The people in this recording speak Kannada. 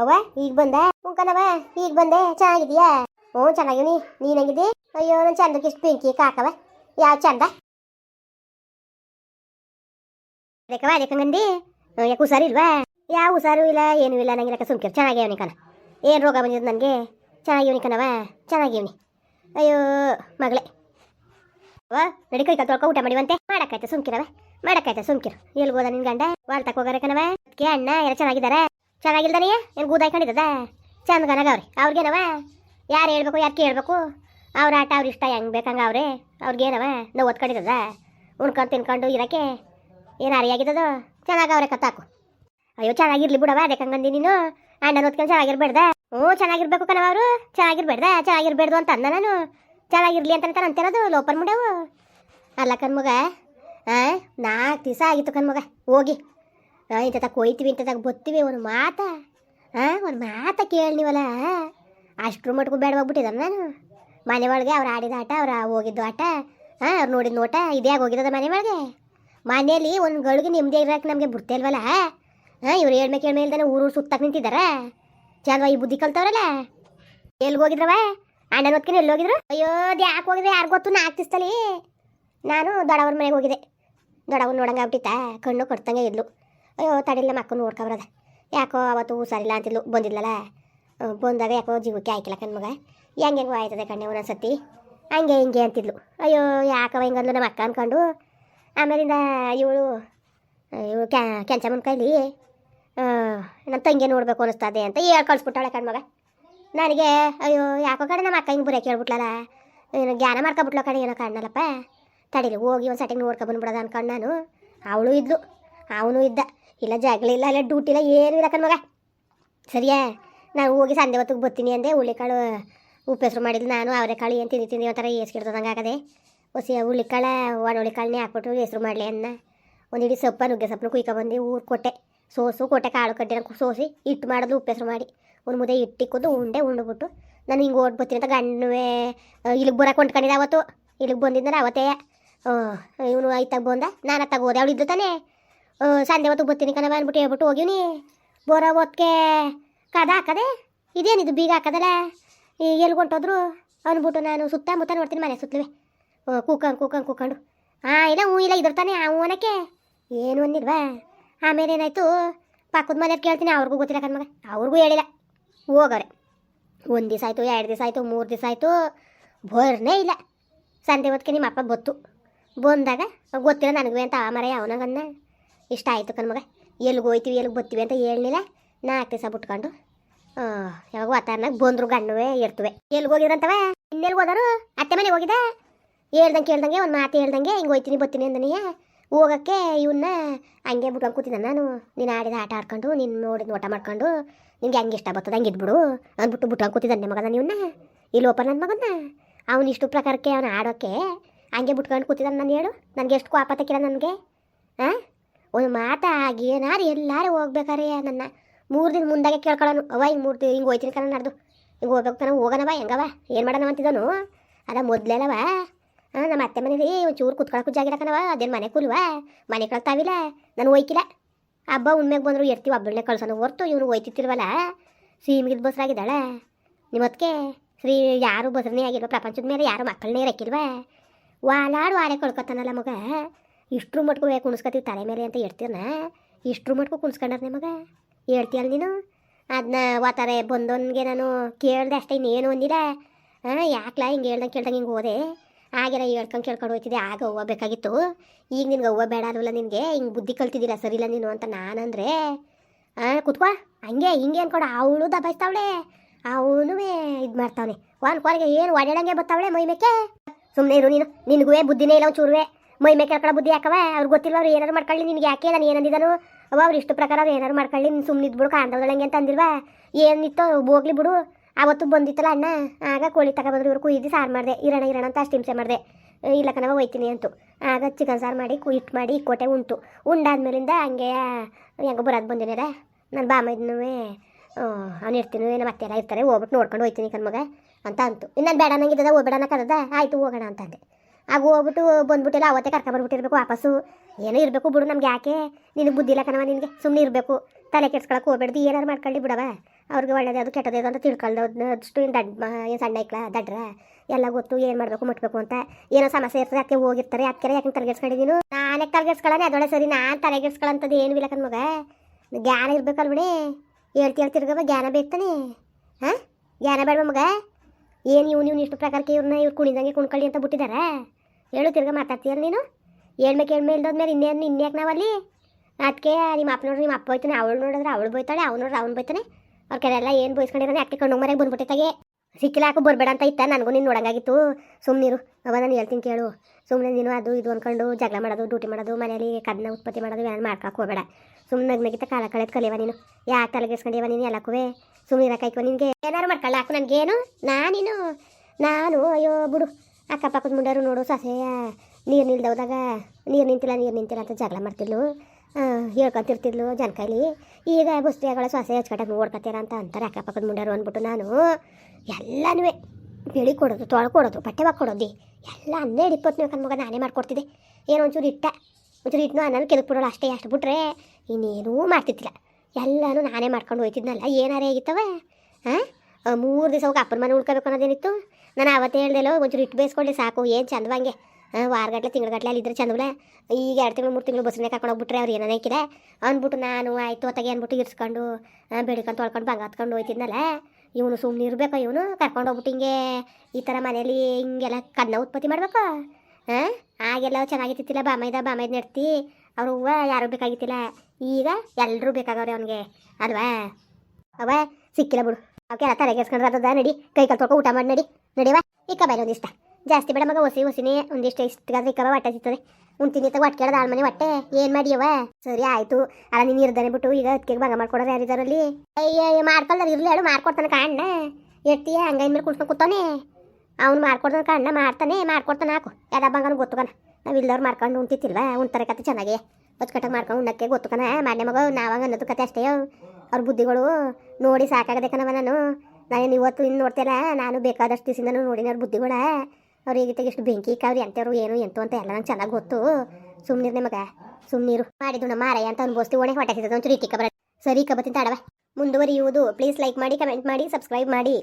ಅವ್ವ, ಈಗ ಬಂದ. ಮುಂಕನವ ಈಗ ಬಂದೆ. ಚೆನ್ನಾಗಿದ್ಯಾ ಹ್ಞೂ ಚೆನ್ನಾಗಿವ್ನಿ ನೀನ್ ಹೆಂಗಿದ್ದಿ? ಅಯ್ಯೋ ನನ್ನ ಚಂದಕ್ಕೆ ಇಷ್ಟು ಬೆಂಕಿ ಕಾಕವ. ಯಾವ ಚಂದ? ಅದಕ್ಕವ ಅದಕ್ಕಂಗಂದಿ ಯಾಕೆ ಹುಷಾರಿಲ್ವಾ ಯಾವ ಹುಷಾರು ಇಲ್ಲ, ಏನು ಇಲ್ಲ, ನಂಗೆ ಯಾಕೆ ಸುಮ್ಕಿರ್. ಚೆನ್ನಾಗಿವ್ನಿ ಕಣ. ಏನು ರೋಗ ಬಂದಿದ್ದು ನನಗೆ? ಚೆನ್ನಾಗಿವ್ನಿ ಕಣವ ಚೆನ್ನಾಗಿವ್ನಿ ಅಯ್ಯೋ, ಮಗಳೇ. ಅವ ನಡಿ ಕೈ ತೊಳ್ಕೊ, ಊಟ ಮಾಡಿವಂತೆ ಮಾಡಕ್ಕಾಯ್ತು ಸುಮ್ಕಿರವ ಮಾಡಕ್ಕಾಯ್ತು ಸುಮ್ಕಿರು? ಎಲ್ಲಿ ಹೋದ ನಿನ್ ಗಂಡ? ವಾಳ್ತಕ್ ಹೋಗಾರ ಕಣವ ಅದಕ್ಕೆ ಅಣ್ಣ ಎಲ್ಲ ಚೆನ್ನಾಗಿದಾರ ಚೆನ್ನಾಗಿಲ್ದಾನೆಯ ಏನು ಗೂದಾಯ್ಕೊಂಡಿದ್ದದ ಚಂದ ಗನಗವ್ರಿ ಅವ್ರಿಗೇನವ? ಯಾರು ಹೇಳ್ಬೇಕು, ಯಾರು ಕೇಳಬೇಕು? ಅವ್ರ ಆಟ ಅವ್ರ ಇಷ್ಟ, ಹೆಂಗೆ ಬೇಕಂಗ ಅವ್ರೆ. ಅವ್ರಿಗೇನವ? ನಾವು ಓದ್ಕೊಂಡಿದ್ದದ ಉಣ್ಕೊಂಡು ತಿನ್ಕೊಂಡು ಇರಕ್ಕೆ ಏನು ಅರಿಯಾಗಿದ್ದದು ಚೆನ್ನಾಗವ್ರೆ ಕತ್ತಾಕು ಅಯ್ಯೋ, ಚೆನ್ನಾಗಿರ್ಲಿ ಬಿಡವ ಅದಕ್ಕೆ ನೀನು. ಅಣ್ಣನ ಓದ್ಕೊಂಡು ಚೆನ್ನಾಗಿರ್ಬೇಡ್ದ? ಹ್ಞೂ, ಚೆನ್ನಾಗಿರ್ಬೇಕು ಕಣವ ಅವರು. ಚೆನ್ನಾಗಿರ್ಬೇಡ್ದ? ಚೆನ್ನಾಗಿರ್ಬೇಡ್ದು ಅಂತ ಅಂದ ನಾನು. ಚೆನ್ನಾಗಿರ್ಲಿ ಅಂತ ಅಂತಿರೋದು ಲೋಪನ್ ಮುಂಡವು. ಅಲ್ಲ ಕಣ್ಮಗ ಹಾಂ ನಾಲ್ಕು ದಿವಸ ಆಗಿತ್ತು ಕಣ್ಮಗ. ಹೋಗಿ. ಇಂಥ ಕೊಯ್ತೀವಿ ಇಂಥದಾಗ ಬತ್ತೀವಿ ಒಂದು ಮಾತ ಹಾಂ ಒಂದು ಮಾತ ಕೇಳಿ ನೀವಲ್ಲ ಅಷ್ಟ್ರ ಮಟ್ಗೂ ಬೇಡವಾಗ್ಬಿಟ್ಟಿದ್ದಾರೆ ನಾನು. ಮನೆ ಒಳಗೆ ಅವ್ರು ಆಡಿದ ಆಟ, ಅವ್ರು ಹೋಗಿದ್ದು ಆಟ ಹಾಂ ಅವ್ರು ನೋಡಿದ ನೋಟ, ಇದೇ ಹೋಗಿದ್ದದ ಮನೆ ಒಳಗೆ. ಮನೆಯಲ್ಲಿ ಒಂದು ಗಳಿಗೆ ನಿಮ್ಮದೇ ಇರಕ್ಕೆ ನಮಗೆ ಇಲ್ವಲ್ಲ ಹಾಂ ಇವ್ರು ಹೇಳ್ಮೆ ಕೇಳ್ಮೆ ಇಲ್ದಾನೆ ಊರು ಸುತ್ತಕ್ಕೆ ನಿಂತಿದ್ದಾರ ಚಲೋ ಈ ಬುದ್ಧಿ ಕಲ್ತವ್ರಲ್ಲ. ಎಲ್ಲಿಗೆ ಹೋಗಿದ್ರವ? ಅಣ್ಣನ ಹೊತ್ಕಿನ ಎಲ್ಲಿ ಹೋಗಿದ್ರು? ಅಯ್ಯೋ, ಅದು ಯಾಕೆ ಹೋಗಿದ್ರೆ ಯಾರು ಗೊತ್ತು ನಾ ದಿವಸದಲ್ಲಿ ನಾನು ದೊಡವ್ರ ಮನೆಗೆ ಹೋಗಿದ್ದೆ. ದೊಡವ್ರು ನೋಡಂಗೆ ಆಗ್ಬಿಟ್ಟಿತ್ತ, ಕಣ್ಣು ಕೊಡ್ತಂಗೆ ಇದ್ಲು. ಅಯ್ಯೋ ತಡಿಲ್ಲ ಮಕ್ಕ ನೋಡ್ಕೊಬರದ ಯಾಕೋ ಅವತ್ತು ಹುಷಾರಿಲ್ಲ ಅಂತಿದ್ಲು, ಬಂದಿದ್ಲಲ್ಲ? ಬಂದಾಗ ಯಾಕೋ ಜೀವಕ್ಕೆ ಆಯ್ಕಿಲ್ಲ ಕಣ್ಮಗ ಹೆಂಗೆ ಹೆಂಗೋ ಆಯ್ತದೆ ಕಣ್ಣೆ ಒಂದೊಂದ್ಸತಿ ಹಂಗೆ ಹಿಂಗೆ ಅಂತಿದ್ಲು. ಅಯ್ಯೋ, ಯಾಕವ ಹಿಂಗಂದ್ಲು ನಮ್ಮ ಅಕ್ಕ ಅಂದ್ಕೊಂಡು ಆಮೇಲಿಂದ ಇವಳು ಇವಳು ಕ್ಯಾ ಕೆಂಚಮ್ಮನ ಕೈಲಿ ನನ್ನ ತಂಗಿ ನೋಡಬೇಕು ಅನಿಸ್ತದೆ ಅಂತ ಹೇಳಿ ಕಳಿಸ್ಬಿಟ್ಟಾಳೆ ಕಣ್ಮಗ ನನಗೆ, ಅಯ್ಯೋ, ಯಾಕೋ ಕಡೆ ನಮ್ಮ ಅಕ್ಕ ಹಿಂಗೆ ಬುರೇ ಕೇಳ್ಬಿಟ್ಲಲ್ಲ ಏನು ಜ್ಞಾನ ಮಾಡ್ಕೊಬಿಟ್ಲ ಕಡೆ ಏನೋ ಕಾಣಲ್ಲಪ್ಪ ತಡೀಲಿ, ಹೋಗಿ ಒಂದು ಸಟಿಗೆ ನೋಡ್ಕೊ ಬಂದ್ಬಿಡೋದ ಅನ್ಕೊಂಡು ನಾನು. ಅವಳು ಇದ್ಲು. ಅವನು ಇದ್ದ. ಇಲ್ಲ, ಜಗಳ ಇಲ್ಲ ಇಲ್ಲ ಡ್ಯೂಟಿ ಇಲ್ಲ, ಏನು ಇಲ್ಲ ಕಣ್ಮಗ ಸರಿಯಾ? ನಾನು ಹೋಗಿ ಸಂಜೆ ಹೊತ್ತಿಗೆ ಬರ್ತೀನಿ ಅಂದೆ ಹುಳಿಕಾಳು ಉಪ್ಪೆಸರು ಮಾಡಿದ್ಲು ನಾನು ಅವರೆಕಾಳು ಏನು ತಿಂದು ತಿಂದು ಒಂಥರ ಏಸ್ಕಿಡ್ತದಂಗಾಗದೆ ಆಗದೆ. ಹೊಸಿ ಹುಳಿಕಾಳ ಒಣ ಹುಳಿಕಾಳನ್ನೇ ಹಾಕ್ಬಿಟ್ಟು ಹೆಸ್ರು ಮಾಡಲಿ ಅನ್ನ. ಒಂದು ಇಡೀ ಸೊಪ್ಪ, ನುಗ್ಗೆ ಕುಯ್ಕೊ ಕುಯ್ಕೊಬಂದು ಊರು ಕೊಟ್ಟೆ. ಸೋಸು ಕೊಟ್ಟೆ, ಕಾಳು ಕಡ್ಡಿನ ಸೋಸಿ, ಹಿಟ್ಟು ಮಾಡೋದು ಉಪ್ಪೆಸರು ಮಾಡಿ. ಒಂದು ಮುದ್ದೆ ಇಟ್ಟಿಕ್ಕೋದು ಉಂಡೆ ಉಂಡ್ಬಿಟ್ಟು, ನಾನು ಹಿಂಗೆ ಓಡ್ ಬರ್ತೀನಿ ಅಂತ ಗಣ್ಣುವೆ ಇಲ್ಲಿಗೆ ಬರೋಕೆ ಹೊಂಟ್ಕೊಂಡಿದ್ದೆ ಅವತ್ತು. ಇಲ್ಲಿಗೆ ಬಂದಿದ್ದರೆ ಅವತ್ತೇ. ಇವನು ಐತಾಗ ಬಂದ, ನಾನು ಅತ್ತಾಗ ಹೋದೆ, ಅವಳು ಇದ್ದು ತಾನೇ. ಸಂಜೆ ಹೊತ್ತು ಬರ್ತೀನಿ ಕಣವ ಅಂದ್ಬಿಟ್ಟು ಹೇಳ್ಬಿಟ್ಟು ಹೋಗಿವ್ನಿ ಬೋರ ಹೊತ್ತಿಗೆ ಕದ ಹಾಕದೆ? ಇದೇನಿದು ಬೀಗ ಹಾಕದಲ್ಲ? ಎಲ್ಲಿ ಹೊಂಟೋದ್ರು? ಅಂದ್ಬಿಟ್ಟು ನಾನು ಸುತ್ತಮುತ್ತ ನೋಡ್ತೀನಿ ಮನೆ ಸುತ್ತಲುವೆ ಕೂಕಂಡು ಕೂಕಂಡು ಕೂಕಂಡು. ಹಾಂ ಇಲ್ಲ ಹೂ ಇಲ್ಲ, ಇದ್ರ ತಾನೆ ಹ್ಞೂ ಅನ್ನಕ್ಕೆ? ಏನು ಅಂದಿಲ್ವಾ ಆಮೇಲೆ ಏನಾಯ್ತು? ಪಕ್ಕದ ಮನೆಯವ್ರು ಕೇಳ್ತೀನಿ, ಅವ್ರಿಗೂ ಗೊತ್ತಿಲ್ಲ ಕಣ್ಮಗ. ಅವ್ರಿಗೂ ಹೇಳಿಲ್ಲ. ಹೋಗವ್ರೆ. ಒಂದು ದಿವಸ ಆಯಿತು, ಎರಡು ದಿವಸ ಆಯಿತು, ಮೂರು ದಿವಸ ಆಯಿತು. ಬರ್ನೇ ಇಲ್ಲ. ಸಂಜೆ ಹೊತ್ತಿಗೆ ನಿಮ್ಮ ಅಪ್ಪ ಬತ್ತು. ಬಂದಾಗ ಗೊತ್ತಿಲ್ಲ ನನಗೂ ಅಂತ ಆ ಮರ ಅವನಾಗನ್ನ ಇಷ್ಟ ಆಯಿತು ಕಣ್ಮಗ ಎಲ್ಲಿಗೆ ಹೋಯ್ತೀವಿ, ಎಲ್ಲಿಗೆ ಬರ್ತೀವಿ ಅಂತ ಹೇಳಲಿಲ್ಲ ನಾಲ್ಕು ದಿವಸ ಬಿಟ್ಕೊಂಡು ಯಾವಾಗ ವಾತಾವರಣಕ್ಕೆ ಬಂದರು ಗಣ್ಣುವೆ ಇರ್ತವೆ. ಎಲ್ಲಿಗೆ ಹೋಗಿದ್ರಂತವ ಇನ್ನೆಲ್ಲಿ ಹೋದರು ಅತ್ತೆ ಮನೆಗೆ ಹೋಗಿದ ಹೇಳ್ದಂಗೆ ಕೇಳ್ದಂಗೆ, ಒಂದು ಮಾತು ಹೇಳ್ದಂಗೆ, ಹಿಂಗೆ ಹೋಯ್ತೀನಿ ಬರ್ತೀನಿ ಅಂದನೀಯ ಹೋಗೋಕ್ಕೆ ಇವನ್ನ ಹಂಗೆ ಬಿಟ್ಕೊಂಡು ಕೂತಿದ್ದ ನಾನು. ನೀನು ಆಡಿದ ಆಟ ಆಡ್ಕೊಂಡು, ನೀನು ನೋಡಿದ ಓಟ ಮಾಡ್ಕೊಂಡು, ನಿಂಗೆ ಹೆಂಗೆ ಇಷ್ಟ ಬರ್ತದೆ, ಹಂಗೆ ಇದ್ಬಿಡು. ಅಂದ್ಬಿಟ್ಟು ಬಿಟ್ಕೊಂಡು ಕೂತಿದ್ದಾನೆ ಮಗನ ನೀವನ್ನ ಇಲ್ಲಿ ಓಪನ್ ನನ್ನ ಮಗನ ಅವನು ಇಷ್ಟು ಪ್ರಕಾರಕ್ಕೆ ಅವನು ಆಡೋಕ್ಕೆ ಹಂಗೆ ಬಿಟ್ಕೊಂಡು ಕೂತಿದ್ದಾನೆ ನಾನು ಹೇಳು. ನನಗೆ ಎಷ್ಟು ಕೋಪ ತೆಕ್ಕಿಲ್ಲ ನನಗೆ ಹಾಂ ಒಂದು ಮಾತಾಗಿ ಏನಾರು ಎಲ್ಲರೂ ಹೋಗ್ಬೇಕಾರೆ ನನ್ನ. ಮೂರು ದಿನ ಮುಂದಾಗೆ ಕೇಳ್ಕೊಳ್ಳೋನು ಅವ ಹಿಂಗೆ ಮೂರು ಹಿಂಗೆ ಹೋಯ್ತೀನಿ ಕಣ ನಡ್ದು. ಹಿಂಗೆ ಹೋಗ್ಬೇಕು ಕಣ ಹೋಗೋಣವ ಹೆಂಗವ ಏನು ಮಾಡೋಣ ಅಂತಿದ್ದನು? ಅದ ಮೊದ್ಲೇನವ ಹಾಂ ನಮ್ಮ ಅತ್ತೆ ಮನೇಲಿ ಒಂಚೂರು ಕುತ್ಕೊಳಕ್ಕೂ ಜಾಗಿರ ಕಣವ ಅದೇನು ಮನೆ ಕೂಲ್ವ? ಮನೆ ಕಳ್ತಾವಿಲ್ಲ. ನಾನು ಹೋಯ್ಕಿಲ್ಲ. ಹಬ್ಬ ಉಣ್ಮೆಗೆ ಬಂದರು ಇರ್ತೀವಿ ಹಬ್ಬಳನ್ನೇ ಕಳ್ಸೋಣ ಹೊರ್ತು ಇವನು ಹೋಯ್ತಿತ್ತಿಲ್ವಲ್ಲ ಸೀಮಿಗಿದ್ ಬಸ್ರಾಗಿದ್ದಾಳೆ. ನಿಮ್ಮತ್ಗೆ ಶ್ರೀ ಯಾರು ಬಸ್ರನೇ ಆಗಿಲ್ವ? ಪ್ರಪಂಚದ ಮೇಲೆ ಯಾರು ಮಕ್ಕಳನ್ನೇ ಇರಕ್ಕಿಲ್ವ? ವಾಲಾಡು ವಾರೆ ಕಳ್ಕೊತಾನಲ್ಲ ಮಗ. ಇಷ್ಟ್ರು ಮಟ್ಕು ಕುಣಿಸ್ಕೊತೀವಿ ತಲೆ ಮೇಲೆ ಅಂತ ಹೇಳ್ತೀರನ ಇಷ್ಟ್ರು ಮಟ್ಕು ಕುಣಿಸ್ಕೊಂಡ್ರೆ ನಿಮಗೆ? ಹೇಳ್ತೀಯಲ್ಲ ನೀನು? ಅದನ್ನ ವಾತಾರೆ ಬಂದವನಿಗೆ ನಾನು ಕೇಳ್ದೆ ಅಷ್ಟೇ, ಇನ್ನೇನು ಒಂದಿಲ್ಲ ಹಾಂ ಯಾಕ್ಲ ಹಿಂಗೆ ಹೇಳ್ದಂಗೆ ಕೇಳ್ದಂಗೆ ಹಿಂಗೆ ಹೋದೆ? ಆಗಿರ ಹೇಳ್ಕೊಂಡು ಕೇಳ್ಕೊಂಡು ಹೋಗ್ತಿದ್ದೆ ಆಗ ಹೂವು ಬೇಕಾಗಿತ್ತು. ಈಗ ನಿನ್ಗೆ ಹೂವು ಬೇಡ ಅಲ್ವಲ್ಲ ನಿನಗೆ, ಹಿಂಗೆ ಬುದ್ಧಿ ಕಲ್ತಿದ್ದಿಲ್ಲ ಸರಿಲ್ಲ ನೀನು ಅಂತ ನಾನಂದ್ರೆ ಹಾಂ ಕುತ್ಕೋ, ಹಂಗೆ ಹಿಂಗೆ ಅನ್ಕೊಂಡು, ಅವಳು ದಬಾಯಿಸ್ತಾವಳೆ. ಅವನು ಇದು ಮಾಡ್ತಾವನೆ. ಒಂದು ಕೊನೆಗೆ ಏನು ಒಡೆಯಂಗೆ ಬರ್ತಾವಳೆ ಮೈಮೇಕೆ ಸುಮ್ಮನೆ ಇರು ನೀನು ನಿನಗೂ ಬುದ್ಧಿನೇ ಇಲ್ಲ ಒಂಚೂರುವೆ. ಮೈ ಮೇಲೆ ಕೇಳ್ಕೊಳ್ಳೋ ಬುದ್ಧಿ ಯಾಕವ ಅವ್ರು ಗೊತ್ತಿಲ್ಲ ಅವ್ರು ಏನಾರು ಮಾಡ್ಕೊಳ್ಳಿ, ನಿನಗೆ ಯಾಕೆ ನಾನು ಏನಂದಿದ್ದಾನು ಅವ ಅವ್ರು ಇಷ್ಟು ಪ್ರಕಾರ ಅವ್ರು ಏನಾರು ಮಾಡ್ಕೊಳ್ಳಿ, ನೀನು ಸುಮ್ಮನೆ ಇದ್ಬಿಡು ಕಾಣ್ದವಳಂಗೆ ಅಂತ ಏನಿತ್ತು ಹೋಗ್ಲಿ ಬಿಡು. ಅವತ್ತು ಬಂದಿತ್ತಲ್ಲ ಅಣ್ಣ? ಆಗ ಕೋಳಿ ತಗೊಬಂದ್ರು, ಇವ್ರು ಕುಯ್ದು ಸಾರು ಮಾಡಿದೆ. ಇರೋಣ ಇರೋಣ ಅಂತ ಅಷ್ಟು ಹಿಂಸೆ ಮಾಡಿದೆ. ಇಲ್ಲ ಕಣವ ಹೋಯ್ತೀನಿ ಅಂತು. ಆಗ ಚಿಕನ್ ಸಾರು ಮಾಡಿ ಕುಯ್ಟ್ ಮಾಡಿ ಕೋಟೆ ಉಂಟು. ಉಂಡಾದ್ಮೇಲಿಂದ ಹಂಗೆ, ಹೆಂಗೋ ಬರೋದು ಬಂದಿನೇರ ನನ್ನ ಬಾಮೈದ್ನೂ ಅವ್ನು ಇರ್ತೀನಿ ನಮ್ಮ ಮತ್ತೆಲ್ಲ ಇರ್ತಾರೆ ಹೋಗ್ಬಿಟ್ಟು ನೋಡ್ಕೊಂಡು ಹೋಯ್ತೀನಿ ಕಣ್ಮಗ ಅಂತ ಅಂತು. ಇನ್ನೇನು ಬೇಡ ನಂಗಿದ್ದದ ಹೋಗ್ಬೇಡ ಅನ್ನಕ್ಕದ ಆಯಿತು, ಹೋಗೋಣ ಅಂತ ಅಂದೆ. ಆಗ ಹೋಗ್ಬಿಟ್ಟು ಬಂದ್ಬಿಟ್ಟಿಲ್ಲ, ಅವತ್ತೇ ಕರ್ಕೊಂಬರ್ಬಿಟ್ಟಿರ್ಬೇಕು ವಾಪಸ್ಸು. ಏನೋ ಇರಬೇಕು ಬಿಡು ನಮ್ಗೆ ಯಾಕೆ? ನಿನಗೆ ಬುದ್ಧಿ ಇಲ್ಲ ಕಣವ ನಿನಗೆ ಸುಮ್ಮನೆ ಇರಬೇಕು. ತಲೆ ಕೆಡ್ಸ್ಕೊಳಕ್ಕೆ ಹೋಗ್ಬೇಡ್ದು, ಏನಾರು ಮಾಡ್ಕೊಳ್ಳಿ ಬಿಡವ ಅವ್ರಿಗೆ ಒಳ್ಳೇದು, ಅದು ಕೆಟ್ಟದೇದು ಅಂತ ಅಷ್ಟು ಏನು ದಡ್ಡ ಏನು ಸಣ್ಣ ಐಕ್ಲ ದಡ್ರ. ಎಲ್ಲ ಗೊತ್ತು, ಏನು ಮಾಡಬೇಕು, ಮುಟ್ಬೇಕು ಅಂತ. ಏನೋ ಸಮಸ್ಯೆ ಇರ್ತದೆ ಅದಕ್ಕೆ ಹೋಗಿರ್ತಾರೆ. ಅದಕ್ಕೆ ಯಾಕೆ ತಲೆಗೆಡ್ಸ್ಕೊಂಡಿದ್ದೀನಿ ನಾನೇ? ತಲೆಗೆಡ್ಸ್ಕೊಳ್ಳೋಣ ಅದೊಳೆ ಸರಿ ನಾನು ತಲೆಗೆಡ್ಸ್ಕೊಳ್ಳೋಂಥದ್ದು ಏನು ಇಲ್ಲ ಕಣ್ಮಗ. ಜ್ಞಾನ ಇರಬೇಕಲ್ ಬಿಡಿ. ಹೇಳ್ತಿ ಹೇಳ್ತಿರ್ಗವ ಜ್ಞಾನ ಬೇಕ್ತಾನೆ. ಹಾಂ? ಜ್ಞಾನ ಬೇಡ ಮಗ? ಏನು ಇವ್ನು ಇವ್ನು ಇಷ್ಟು ಪ್ರಕಾರಕ್ಕೆ ಇವ್ರನ್ನ ಇವ್ರು ಕುಣಿದಂಗೆ ಕುಣ್ಕೊಳ್ಳಿ ಅಂತ ಬಿಟ್ಟಿದಾರ? ಹೇಳು ತಿರ್ಗ ಮಾತಾಡ್ತೀಯ ನೀನು? ಹೇಳ್ಬೇಕು ಹೇಳ್ಮೆ ಇಲ್ದೋದ್ಮೇಲೆ ಇನ್ನೇನು ಇನ್ಯಾಕೆ ನಾವಲ್ಲಿ? ಅದಕ್ಕೆ ನಿಮ್ಮ ಅಪ್ಪ ನೋಡ್ರಿ ನಿಮ್ಮ ಅಪ್ಪ ಹೋಯ್ತಾನೆ, ಅವಳು ನೋಡಿದ್ರೆ ಅವಳು ಬೈತಾಳೆ, ಅವ್ನು ನೋಡ್ರಿ ಅವ್ನು ಬೈತಾನೆ. ಅವ್ರ ಕೆರೆಲ್ಲ ಏನು ಬೈಸ್ಕೊಂಡಿರೋನೆ ಯಾಕೆ ಕಣ್ಣು ಮರೆಗೆ ಬಂದ್ಬಿಟ್ಟಿತ್ತಾಗೆ ಸಿಕ್ಕಿಲ್ಲ ಬರಬೇಡ ಅಂತ ಇತ್ತ, ನನಗೂ ನೀನು ನೋಡಂಗಾಗಿತ್ತು. ಸುಮ್ಮನಿರು ಅವ ನಾನು ಹೇಳ್ತೀನಿ ಕೇಳು. ಸುಮ್ಮನೆ ನೀನು ಅದು ಇದು ಅಂದ್ಕೊಂಡು ಜಗಳ ಮಾಡೋದು, ಡ್ಯೂಟಿ ಮಾಡೋದು ಮನೇಲಿ ಕದನ ಉತ್ಪತ್ತಿ ಮಾಡೋದು ಏನು ಮಾಡ್ಕೊಕ್ಕೆ ಹೋಗಬೇಡ. ಸುಮ್ಮನೆ ನಗ್ನಗಿತ್ತ ಕಾಲ ಕಳೆದು ಕಲಿಯವ ನೀನು. ಯಾಕೆ ತಲೆಗೆಸ್ಕೊಂಡಿವ ನೀನು ಎಲ್ಲಕ್ಕೂ? ಸುಮ್ಮನೆ ಇರಕಾಯ್ಕೋ ನಿನಗೆ. ಏನಾರು ಮಾಡ್ಕೊಳ್ಳ, ಹಾಕು ನನಗೇನು? ನಾನಿನು ನಾನು ಅಯ್ಯೋ, ಬಿಡು. ಅಕ್ಕಪಕ್ಕದ ಮುಂಡರು ನೋಡು ಸೊಸೆಯ ನೀರು ನಿಲ್ದವ್ದಾಗ ನೀರು ನಿಂತಿಲ್ಲ ನೀರು ನಿಂತಿಲ್ಲ ಅಂತ ಜಗಳ ಮಾಡ್ತಿದ್ಲು. ಹೇಳ್ಕೊತಿರ್ತಿದ್ಲು ಜನಕಾಯಿಲಿ. ಜನ ಕೈಲಿ ಈಗ ಬುಸ್ತಿಯಾಗಳ ಸೊಸೆ ಹಚ್ಕಟ್ಟಾಗ ಓಡ್ಕೊತೀರ ಅಂತ ಅಂತಾರೆ ಅಕ್ಕಪಕ್ಕದ ಮುಂಡರು ಅಂದ್ಬಿಟ್ಟು ನಾನು. ಎಲ್ಲನೂ ಬೆಳಿ ಕೊಡೋದು, ತೊಳೆ ಕೊಡೋದು, ಬಟ್ಟೆ ಬಾಕ್ ಕೊಡೋದು ಎಲ್ಲ ಹನ್ನೆರಡು ಇಪ್ಪತ್ತು ಕನ್ ಮಗ ನಾನೇ ಮಾಡ್ಕೊಡ್ತಿದ್ದೆ. ಏನೋ ಒಂಚೂರು ಇಟ್ಟ, ಒಂಚೂರು ಇಟ್ಟು ನಾನು ಬಿಡೋಳು ಅಷ್ಟೇ, ಅಷ್ಟು ಬಿಟ್ರೆ ಇನ್ನೇನೂ ಮಾಡ್ತಿದ್ದಿಲ್ಲ. ಎಲ್ಲನೂ ನಾನೇ ಮಾಡ್ಕೊಂಡು ಹೋಯ್ತಿದ್ನಲ್ಲ, ಏನಾರೇ ಆಗಿತ್ತವ? ಹಾಂ ಮೂರು ದಿವಸ ಹೋಗಿ ಅಪ್ಪನ ಮನೆ ಉಳ್ಕೋಬೇಕು ಅನ್ನೋದೇನಿತ್ತು ನಾನು ಅವತ್ತೇ ಹೇಳ್ದೆಲ್ಲೋ ಒಂಚೂರು ಇಟ್ಟು ಬೇಯಿಸ್ಕೊಳ್ಳಿ ಸಾಕು, ಏನು ಚಂದವಂಗೆ ವಾರಗಟ್ಲೆ ಅಲ್ಲಿ ಇದ್ರೆ ಚಂದನ ಈಗ ಎರಡು ತಿಂಗಳು, ಮೂರು ತಿಂಗಳು ಬಸ್ಸನ್ನೇ ಕರ್ಕೊಂಡು ಹೋಗ್ಬಿಟ್ರೆ ಅವ್ರು ಏನೇ ಹಾಕಿದೆ? ಅಂದ್ಬಿಟ್ಟು ನಾನು ಆಯಿತು ಅತ್ತಾಗೆ ಅಂದ್ಬಿಟ್ಟು ಇರ್ಸ್ಕೊಂಡು ಬೆಳಿಕೊಂಡು ತೊಳ್ಕೊಂಡು ಬಂಗ ಹತ್ಕೊಂಡು ಹೋಯ್ತಿದ್ನಲ್ಲ, ಇವನು ಸುಮ್ಮನೆ ಇರಬೇಕು ಇವನು, ಕರ್ಕೊಂಡು ಹೋಗ್ಬಿಟ್ಟು ಹಿಂಗೆ ಈ ಥರ ಮನೇಲಿ ಹಿಂಗೆಲ್ಲ ಕನ್ನ ಉತ್ಪತ್ತಿ ಮಾಡಬೇಕು? ಹಾಂ ಆಗೆಲ್ಲ ಚೆನ್ನಾಗಿತ್ತಿಲ್ಲ ಬಾಮೈದ ಬಾಮೈದ ನೆಡ್ತಿ. ಅವ್ರು ಹೂವ ಯಾರೂ ಬೇಕಾಗಿತ್ತಿಲ್ಲ, ಈಗ ಎಲ್ಲರೂ ಬೇಕಾಗವ್ರೆ ಅವನಿಗೆ, ಅಲ್ವಾ? ಅವ ಸಿಕ್ಕಿಲ್ಲ ಬಿಡು. ಅವಕ್ಕೆಲ್ಲ ತಲೆಗೆಸ್ಕೊಂಡ್ರೆ ಅದ ನಡಿ. ಕೈ ಕಾಲು ಊಟ ಮಾಡಿ, ನಡಿ. ನಡಿವ ಇಕ್ಕ ಬೇರೆ ಒಂದಿಷ್ಟ ಜಾಸ್ತಿ ಬೇಡ ಮಗ ಹೊಸಿ ಹೊಸಿನೇ ಒಂದಿಷ್ಟು ಇಷ್ಟಗಾದ್ರೆ ಇಕ್ಕವ ಹೊಟ್ಟೆ ಸಿಗ್ತದೆ ಉಣ್ತೀನಿ ಹೊಟ್ಟೆ ಕೇಳದ ಆಳ್ಮನೆ ಹೊಟ್ಟೆ. ಏನು ಮಾಡಿಯವ ಸರಿ ಆಯಿತು. ಅಲ್ಲ, ನೀನು ಇರ್ದಾನೆ ಬಿಟ್ಟು ಈಗ ಅದಕ್ಕೆ ಭಾಗ ಮಾಡ್ಕೊಡೋರು ಯಾರಿದಾರಲ್ಲಿ ಅಯ್ಯ ಮಾಡ್ಕೊಳ್ದಾರ ಇರಲಿ. ಹೇಳು ಮಾಡ್ಕೊಡ್ತಾನೆ ಕಾಣ್ಣ. ಎತ್ತಿ ಹಂಗ ಮೇಲೆ ಕುಡ್ಸ್ಕೊಂಡು ಕೂತಾನೆ ಅವ್ನು ಮಾಡ್ಕೊಡ್ತಾನೆ ಕಾಣ್ಣ, ಮಾಡ್ತಾನೆ, ಮಾಡ್ಕೊಡ್ತಾನೆ ಹಾಕು. ಯಾವ ಬಂಗನ ಗೊತ್ತುಕನ ನಾವು ಇಲ್ಲವ್ರು ಮಾಡ್ಕೊಂಡು ಉಣ್ತಿತ್ತಿಲ್ವಾ ಉಣ್ತಾರೆ ಕತೆ ಚೆನ್ನಾಗಿ. ಅಚ್ಚುಕಟ್ಟಾಗಿ ಮಾಡ್ಕೊಂಡು ಉಣ್ಣಕ್ಕೆ ಗೊತ್ತುಕನ ಮಾಡನೆ ಮಗ ನಾವಾಗ ಅನ್ನೋದು ಕತೆ ಅಷ್ಟೇ. ಅವ್ರ ಬುದ್ಧಿಗಳು ನೋಡಿ ಸಾಕಾಗದೆ ಕಣವ ನಾನು ನಾನು ಇವತ್ತು ಇನ್ನು ನೋಡ್ತಿಲ್ಲ, ನಾನು ಬೇಕಾದಷ್ಟು ದಿವಸದಿಂದ ನೋಡಿನ ಅವ್ರ ಬುದ್ಧಿಗಳ. ಅವ್ರು ಈಗ ಎಷ್ಟು ಬೆಂಕಿ ಕಾವ್ರಿ ಅಂತವ್ರು ಏನು ಎಂತು ಅಂತ ಎಲ್ಲ ನಂಗೆ ಚೆನ್ನಾಗಿ ಗೊತ್ತು. ಸುಮ್ಮನಿರು ಮಗ ಸುಮ್ಮನಿರು ಮಾಡಿದ್ದು ನಮ್ಮ ಮಾರಯ್ಯ ಅಂತ ಅನ್ಬೋಸ್ತಿ ಒಣೆ ಹೊಟ್ಟೆ ಒಂಚೂರು ಇಟ್ಟಿಕ ಬರ ಸರಿ ಕಬತ್ತಿನ ತಾಡವ ಮುಂದುವರಿಯುವುದು. ಪ್ಲೀಸ್ ಲೈಕ್ ಮಾಡಿ ಕಮೆಂಟ್ ಮಾಡಿ ಸಬ್ಸ್ಕ್ರೈಬ್ ಮಾಡಿ.